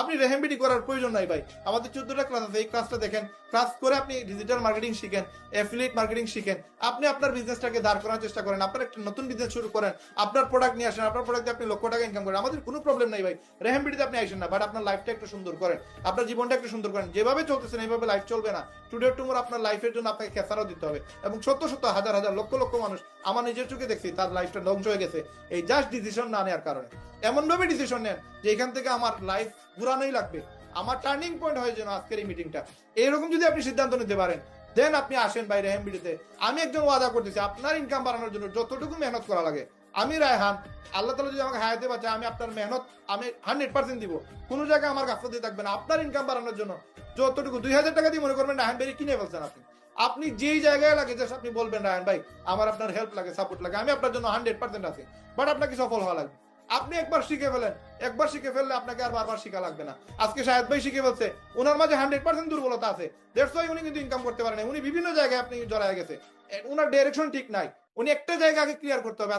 আপনি রেহেমবিডি করার প্রয়োজন নাই ভাই। আমাদের চোদ্দটা ক্লাস আছে, এই ক্লাসটা দেখেন। ক্লাস করে আপনি ডিজিটাল মার্কেটিং শিখেন অ্যাফিলিয়েট মার্কেটিং শিখেন। আপনি আপনার বিজনেসটাকে দাঁড় করার চেষ্টা করেন, আপনার একটা নতুন বিজনেস শুরু করেন, আপনার প্রোডাক্ট নিয়ে আসেন, আপনার প্রোডাক্ট দিয়ে আপনি লক্ষ টাকা ইনকাম করেন। আমাদের কোনো প্রবলেম নাই ভাই। রেহেমবিডিতে আপনি আসেন না বাট আপনার লাইফটা একটু সুন্দর করেন, আপনার জীবনটা একটু সুন্দর করেন। যেভাবে চলতেছেন এইভাবে লাইফ চলবে না। টুডে টুমোর আপনার লাইফের জন্য আপনাকে খেসারও দিতে হবে। এবং সত্য সত্য হাজার হাজার, লক্ষ লক্ষ মানুষ আমার নিজের চোখে দেখছি, তার লাইফটা ধ্বংস হয়ে গেছে। এই জাস্ট ডিসিশন না নেওয়ার কারণে। এমন ভাবে ডিসিশন নেন যে এখান থেকে আমার লাইফ ঘুরানোই লাগবে। আমার টার্নিং পয়েন্ট হয় যেন আজকের এই মিটিংটা এইরকম যদি আপনি সিদ্ধান্ত নিতে পারেন দেন আপনি আসেন বাইরে হেমবিডিতে আমি একজন ওয়াদা করতেছি, আপনার ইনকাম বাড়ানোর জন্য যতটুকু মেহনত করা লাগে। আমি রায়হান, আল্লাহ তালা যদি আমাকে হায়াতে বাঁচে আমি আপনার মেহনত, আমি হান্ড্রেড পার্সেন্ট দিব। কোনো জায়গায় আমার গাফলতি থাকবে না। আপনার ইনকাম বাড়ানোর জন্য যতটুকু, দুই হাজার টাকা দিয়ে মনে করবেন, রায়হান বেরি কিনে ফেলছেন আপনি। আপনি যেই জায়গায় লাগে জাস্ট আপনি বলবেন, রায়হান ভাই, আমার আপনার হেল্প লাগে সাপোর্ট লাগে, আমি আপনার জন্য হান্ড্রেড পার্সেন্ট আছি। বাট আপনাকে সফল হওয়া লাগবে? আপনি একবার শিখে ফেলেন। একবার শিখে ফেললে আপনাকে আর বারবার শিখা লাগবে না। আজকে শাহেদ ভাই শিখে ফেলছে ওনার মাঝে হান্ড্রেড পার্সেন্ট দুর্বলতা আছে। দেড়শো উনি কিন্তু ইনকাম করতে পারেন উনি বিভিন্ন জায়গায় আপনি জড়ায় গেছে। ওনার ডাইরেকশন ঠিক নাই। উনি একটা জায়গা আগে ক্লিয়ার করতে হবে।